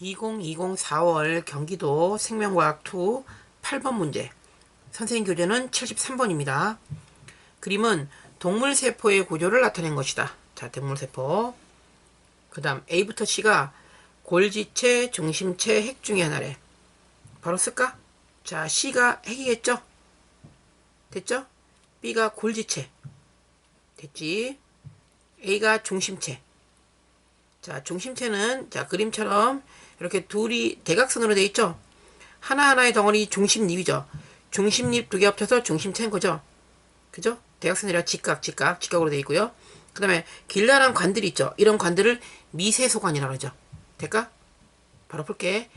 2020 4월 경기도 생명과학2 8번 문제 선생님 교재는 73번입니다. 그림은 동물세포의 구조를 나타낸 것이다. 자, 동물세포. 그 다음 A부터 C가 골지체, 중심체, 핵 중에 하나래. 바로 쓸까? 자, C가 핵이겠죠? 됐죠? B가 골지체. 됐지? A가 중심체. 자, 중심체는 자, 그림처럼 이렇게 둘이 대각선으로 돼 있죠? 하나하나의 덩어리 중심립이죠. 중심립 두 개 합쳐서 중심체인 거죠. 그죠? 대각선이라 직각, 직각, 직각으로 돼 있고요. 그 다음에 길다란 관들이 있죠. 이런 관들을 미세소관이라고 하죠. 될까? 바로 볼게.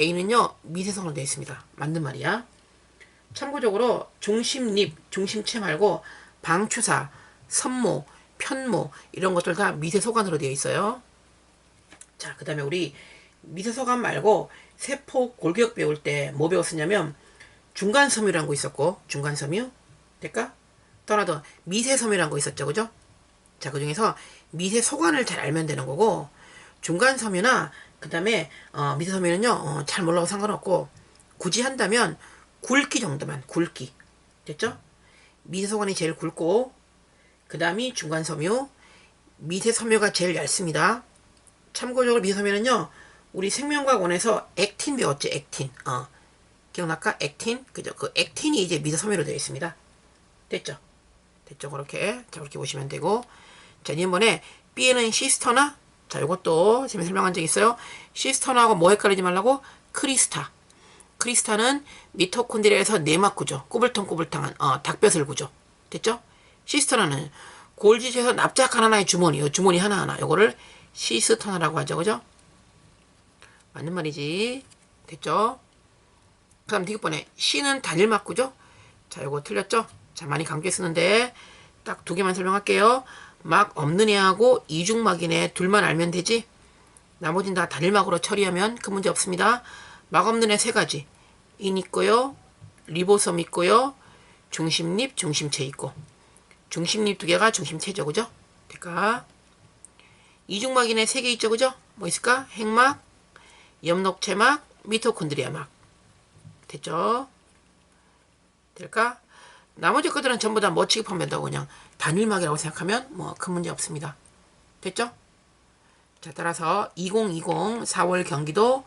A는요, 미세소관으로 되어 있습니다. 맞는 말이야. 참고적으로 중심립, 중심체 말고 방추사, 선모, 편모 이런 것들 다 미세소관으로 되어 있어요. 자, 그 다음에 우리 미세소관 말고 세포 골격 배울 때 뭐 배웠었냐면 중간 섬유라는 거 있었고 중간 섬유 될까? 또 하나 더 미세 섬유라는 거 있었죠, 그죠? 자, 그 중에서 미세 소관을 잘 알면 되는 거고 중간 섬유나 그 다음에 어, 미세 섬유는요 어, 잘 몰라도 상관없고 굳이 한다면 굵기 정도만 굵기 됐죠? 미세 소관이 제일 굵고 그 다음이 중간 섬유 미세 섬유가 제일 얇습니다. 참고적으로 미세섬유는요 우리 생명과학원에서 액틴 배웠죠 액틴. 어. 기억날까? 액틴? 그죠? 그 액틴이 이제 미세섬유로 되어 있습니다. 됐죠? 됐죠? 그렇게. 자 그렇게 보시면 되고. 자 이번에 B에는 시스터나 자 이것도 지금 설명한 적 있어요. 시스터나하고 뭐 헷갈리지 말라고? 크리스타. 크리스타는 미토콘드리아에서 내막 구조 꼬불통꼬불통한 어, 닭뼈슬 구조. 됐죠? 시스터나는 골지에서 납작한 하나의 주머니 요. 주머니 하나하나. 요거를 시스터나라고 하죠 그죠 맞는 말이지. 됐죠? 그 다음 디귿번에 C는 단일막 구죠? 자, 요거 틀렸죠? 자, 많이 강조해 쓰는데 딱 두 개만 설명할게요. 막 이중막인 애 둘만 알면 되지? 나머지는 다 단일막으로 처리하면 그 문제 없습니다. 막 없는 애 세 가지. 인 있고요. 리보섬 있고요. 중심립, 중심체 있고. 중심립 두 개가 중심체죠. 그죠? 될까? 이중막인 애세개 있죠. 그죠? 뭐 있을까? 핵막, 엽록체막, 미토콘드리아막. 됐죠? 될까? 나머지 것들은 전부 다뭐 취급하면 된다고 그냥 단일막이라고 생각하면 뭐 큰 문제 없습니다. 됐죠? 자, 따라서 2020 4월 경기도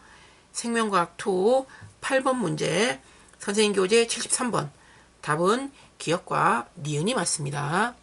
생명과학 2 8번 문제 선생님 교재 73번 답은 기억과 니은이 맞습니다.